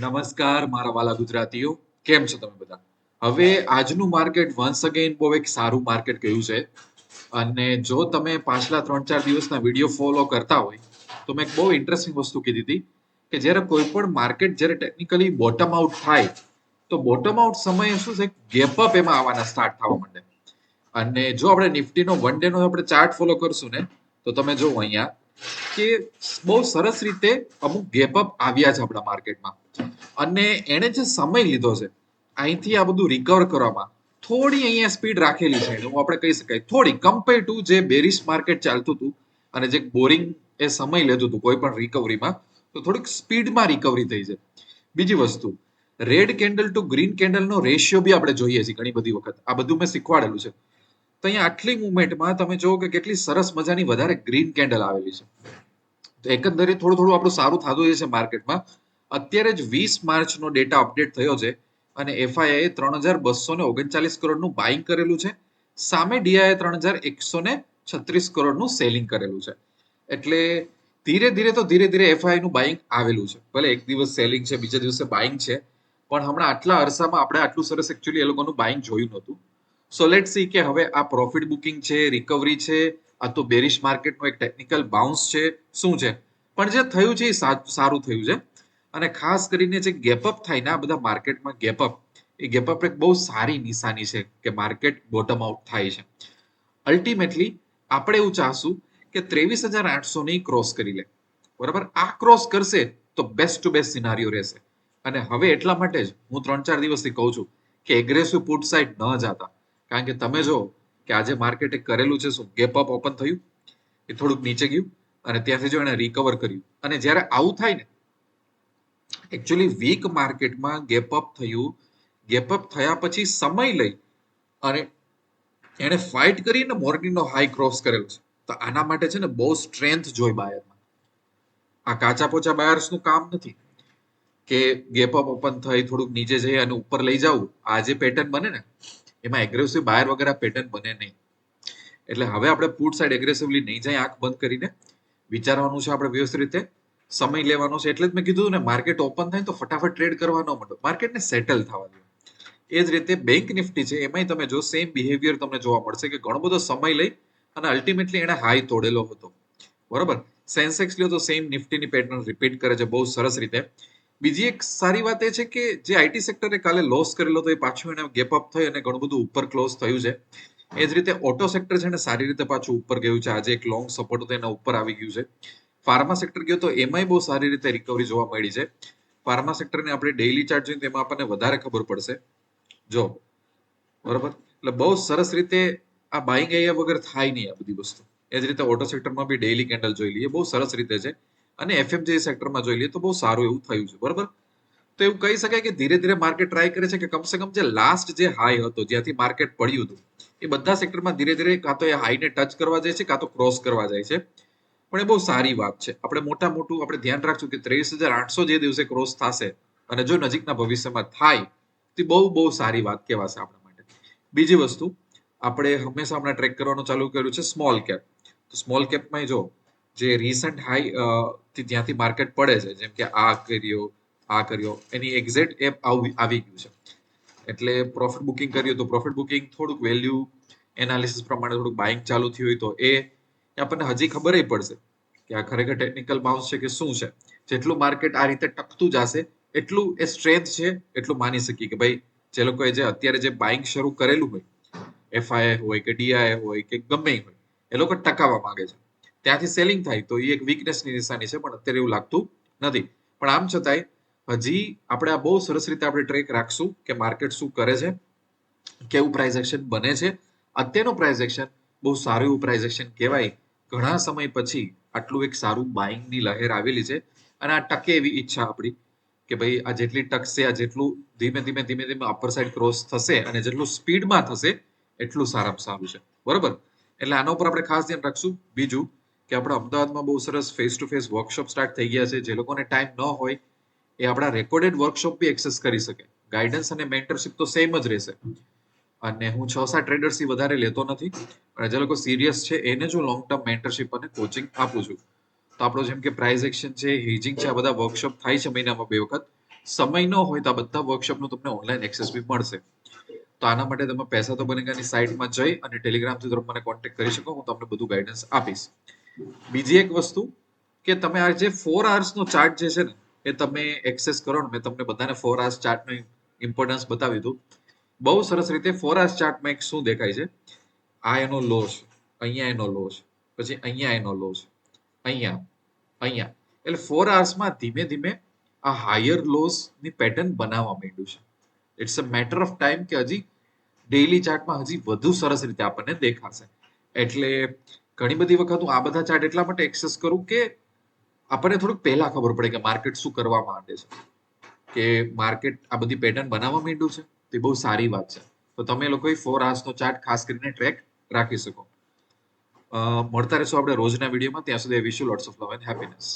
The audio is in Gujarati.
નમસ્કાર મારા વાલા ગુજરાતીઓ, કેમ છો તમે બધા? હવે આજનું માર્કેટ વન્સ અગેન બહુ એક સારું માર્કેટ ગયું છે. અને જો તમે પાછલા ત્રણ ચાર દિવસના વીડિયો ફોલો કરતા હોય, તો મેં એક બહુ ઇન્ટરેસ્ટિંગ વસ્તુ કીધી હતી કે જ્યારે કોઈ પણ માર્કેટ જ્યારે ટેકનિકલી બોટમ આઉટ થાય, તો બોટમ આઉટ સમયે શું છે ગેપ અપ એમાં આવવાના સ્ટાર્ટ થવા માંડે. અને જો આપણે નિફ્ટીનો વન ડે નો આપણે ચાર્ટ ફોલો કરશું ને, તો તમે જો અહીંયા કે બહુ સરસ રીતે અમુક ગેપ અપ આવ્યા છે આપણા માર્કેટમાં. અને એણે જે સમય લીધો છે, અહીંથી આ બધું રિકવર કરવામાં થોડી અહીંયા સ્પીડ રાખેલી છે હું આપણે કહી શકાય. થોડી કમ્પેર ટુ જે બેરિશ માર્કેટ ચાલતું હતું અને જે બોરિંગ એ સમય લેતું હતું, કોઈ પણ રિકવરીમાં તો થોડીક સ્પીડમાં રિકવરી થઈ છે. બીજી વસ્તુ રેડ કેન્ડલ ટુ ગ્રીન કેન્ડલનો રેશિયો બી આપણે જોઈએ છીએ ઘણી બધી વખત. આ બધું મેં શીખવાડેલું છે. તો અહીંયા આટલી મુવમેન્ટમાં તમે જુઓ કે કેટલી સરસ મજાની વધારે ગ્રીન કેન્ડલ આવેલી છે. તો એકંદરે થોડું થોડું આપણું સારું થતું છે માર્કેટમાં અત્યારે જ વીસ માર્ચનો ડેટા અપડેટ થયો છે અને એફઆઈએ ત્રણ હજાર બસો ને ઓગણચાલીસ કરોડનું બાઇંગ કરેલું છે. સામે ડીઆઈએ ત્રણ હજાર એકસો ને છત્રીસ કરોડનું સેલિંગ કરેલું છે. એટલે ધીરે ધીરે તો ધીરે ધીરે એફઆઈનું બાઇંગ આવેલું છે. ભલે એક દિવસ સેલિંગ છે, બીજા દિવસે બાઇંગ છે, પણ હમણાં આટલા અરસામાં આપણે આટલું સરસ એકચ્યુઅલી એ લોકોનું બાઇંગ જોયું નહોતું. સો લેટ સી કે હવે આ પ્રોફિટ બુકિંગ છે રિકવરી છે, આ તો બેરિશ માર્કેટનું એક ટેકનિકલ બાઉન્સ છે, શું છે? પણ જે થયું છે એ સારું થયું છે. અને ખાસ કરીને જે ગેપઅપ થાય ને આ બધા માર્કેટમાં ગેપઅપ એ ગેપઅપ એક બહુ સારી નિશાની છે કે માર્કેટ બોટમ આઉટ થાય છે. અલ્ટિમેટલી આપણે એવું ચાહશું કે ત્રેવીસ હજાર આઠસો ની ક્રોસ કરી લે. બરાબર? આ ક્રોસ કરશે તો બેસ્ટ ટુ બેસ્ટ સિનારીઓ રહેશે. અને હવે એટલા માટે જ હું ત્રણ ચાર દિવસથી કહું છું કે એગ્રેસિવ પુટ સાઇડ ન જતા. કારણ કે તમે જો કે આજે માર્કેટે કરેલું છે શું ગેપ અપ ઓપન થયું, એ થોડુંક નીચે ગયું અને ત્યાંથી જો એને રિકવર કર્યું. અને જ્યારે આવું થાય ને એકચ્યુઅલી વીક માર્કેટમાં ગેપ અપ થયું. ગેપ અપ થયા પછી સમય લઈ અને એને ફાઇટ કરીને મોર્નિંગનો હાઈ ક્રોસ કરેલો છે. તો આના માટે છે ને બહુ સ્ટ્રેન્થ જોઈ બાયરમાં. આ કાચા પોચા બાયર્સનું કામ નથી. કે ગેપ અપ ઓપન થઈ, થોડુંક નીચે જઈ અને ઉપર લઈ જવું આ જે પેટર્ન બને ને, એમાં એગ્રેસિવ બાયર વગેરે પેટર્ન બને નહીં. એટલે હવે આપણે પુટ સાઈડ એગ્રેસિવલી નહીં જાય, આંખ બંધ કરીને વિચારવાનું છે આપણે વ્યવસ્થિત રીતે. સમય લેવાનો છે એટલે જ મેં કીધું ને માર્કેટ ઓપન થાય તો ફટાફટ ટ્રેડ કરવાનો માંડો. માર્કેટને સેટલ થવા દો. એ જ રીતે બેંક નિફ્ટી છે, એમાંય તમે જો સેમ બિહેવિયર તમને જોવા મળશે કે ઘણો બધો સમય લઈ અને અલ્ટિમેટલી એને હાઈ તોડેલો હતો. બરોબર? સેન્સેક્સ લ્યો તો સેમ નિફ્ટીની પેટર્ન રિપીટ કરે છે, બહુ સરસ રીતે. બીજી એક સારી વાત એ છે કે જે આઈટી સેક્ટરે કાલે લોસ કરેલો હતો એ પાછું એને ગેપ અપ થઈ અને ઘણું બધું ઉપર ક્લોઝ થયું છે. એ જ રીતે ઓટો સેક્ટર છે ને, સારી રીતે પાછું ઉપર ગયું છે. આજે એક લોંગ સપોર્ટ હતો એના ઉપર આવી ગયું છે. ફાર્મા સેક્ટર ગયો તો એમાંય બહુ સારી રીતે રિકવરી જોવા મળી છે. ફાર્મા સેક્ટરને આપણે ડેઇલી ચાર્ટ જોઈએ તેમાં આપણને વધારે ખબર પડશે. જો, બરોબર? એટલે બહુ સરસ રીતે આ બાઇંગ અહીંયા વગર થાય નહીં આ બધી વસ્તુ. એ જ રીતે ઓટો સેક્ટરમાં બી ડેઇલી કેન્ડલ જોઈ લઈએ, બહુ સરસ રીતે છે. અને એફએમજી સેક્ટરમાં જોઈ લઈએ તો બહુ સારું એવું થયું છે, બરોબર? તો એવું કહી શકાય કે ધીરે ધીરે માર્કેટ ટ્રાય કરે છે કે કમસે કમ જે લાસ્ટ જે હાઈ હતો, જ્યાંથી માર્કેટ પડ્યું હતું, એ બધા સેક્ટરમાં ધીરે ધીરે કાં તો એ હાઈને ટચ કરવા જાય છે, કાં તો ક્રોસ કરવા જાય છે. પણ એ બહુ સારી વાત છે. આપણે મોટા મોટું આપણે ધ્યાન રાખશું કે ત્રેવીસ હજાર આઠસો જે દિવસે ક્રોસ થશે અને જો નજીકના ભવિષ્યમાં થાય, તો બહુ બહુ સારી વાત કહેવાશે આપણા માટે. બીજી વસ્તુ, આપણે હંમેશા હમણાં ટ્રેક કરવાનું ચાલુ કર્યું છે સ્મોલ કેપ તો સ્મોલ કેપમાં જો જે રિસન્ટ હાઈ ત્યાંથી માર્કેટ પડે છે, જેમ કે આ કર્યો આ કર્યો, એની એક્ઝેક્ટ એપ આવી ગયું છે. એટલે પ્રોફિટ બુકિંગ કર્યું તો પ્રોફિટ બુકિંગ થોડુંક વેલ્યુ એનાલિસિસ પ્રમાણે થોડુંક બાઇંગ ચાલુ થયું હોય તો એ આપણને હજી ખબર પડશે કે આ ખરેખર ટેકનિકલ બાઉન્સ છે કે શું છે. જેટલું માર્કેટ આ રીતે ટકતું જશે, એટલું એ સ્ટ્રેન્થ છે, એટલું માની શકીએ કે ભાઈ જે લોકોએ જે અત્યારે જે બાઇંગ શરૂ કરેલું હોય એફઆઈ હોય કે ડીઆઈ હોય કે ગમે હોય, એ લોકો ટકાવવા માંગે છે. ત્યાંથી સેલિંગ થાય તો એ એક વીકનેસની નિશાની છે, પણ અત્યારે એવું લાગતું નથી. પણ આમ છતાંય હજી આપણે આ બહુ સરસ રીતે આપણે ટ્રેક રાખશું કે માર્કેટ શું કરે છે, કેવું પ્રાઇઝ એક્શન બને છે. અત્યારનું પ્રાઇઝ એક્શન બહુ સારું એવું પ્રાઇઝ એક્શન કહેવાય ઘણા સમય પછી આટલું એક સારું બાઇંગની લહેર આવેલી છે અને આ ટકે એવી ઈચ્છા આપણી કે ભાઈ આ જેટલી ટકશે, આ જેટલું ધીમે ધીમે ધીમે ધીમે અપર સાઈડ ક્રોસ થશે અને જેટલું સ્પીડમાં થશે, એટલું સારામાં સારું છે. બરોબર? એટલે આના ઉપર આપણે ખાસ ધ્યાન રાખશું. બીજું કે આપણા અમદાવાદમાં બહુ સરસ face to face workshop start થઈ ગયા છે. જે લોકોને ટાઈમ ન હોય એ આપણા રેકોર્ડેડ વર્કશોપ બી એક્સેસ કરી શકે. ગાઈડન્સ અને મેન્ટરશિપ તો સેમ જ રહેશે. અને હું છ સાત ટ્રેડર્સથી વધારે લેતો નથી. અને જે લોકો સિરિયસ છે, એને જો લોંગ ટર્મ મેન્ટરશિપ અને કોચિંગ આપું છું, તો આપણો જેમ કે પ્રાઇઝ એક્શન છે હેજિંગ છે, આ બધા વર્કશોપ થાય છે મહિનામાં બે વખત. સમય ન હોય તો આ બધા વર્કશોપનું તમને ઓનલાઈન એક્સેસ બી મળશે. તો આના માટે તમે પૈસા તો બનેગાની સાઇટમાં જઈ અને ટેલિગ્રામથી તમે મને કોન્ટેક્ટ કરી શકો, હું તમને બધું ગાઈડન્સ આપીશ. બીજી એક વસ્તુ કે તમે આ જે ફોર આવર્સનો ચાર્ટ જે છે ને, એ તમે એક્સેસ કરો ને, મેં તમને બધાને ફોર આવર્સ ચાર્ટનું ઇમ્પોર્ટન્સ બતાવી હતું. બહુ સરસ રીતે ફોર આવર્સ ચાર્ટમાં એક શું દેખાય છે? આ એનો લો છે, અહીંયા એનો લો છે, પછી અહીંયા એનો લો અહીંયા અહીંયા. એટલે ફોર આવર્સમાં ધીમે ધીમે આ હાયર લોસની પેટર્ન બનાવવા માંડ્યું છે. It's a matter of time કે હજી ડેઇલી ચાર્ટમાં હજી વધુ સરસ રીતે આપણને દેખાશે. એટલે ઘણી બધી વખત હું આ બધા ચાર્ટ એટલા માટે એક્સેસ કરું કે આપણને થોડુંક પહેલા ખબર પડે કે માર્કેટ શું કરવા માંડે છે. કે માર્કેટ આ બધી પેટર્ન બનાવવા માંડ્યું છે. તે બહુ સારી વાત છે. તો તમે લોકોએ ફોર નો ચાર્ટ ખાસ કરીને ટ્રેક રાખી શકો. મળતા રહેશો આપણે રોજના વિડીયોમાં. ત્યાં સુધી wish you lots of love and happiness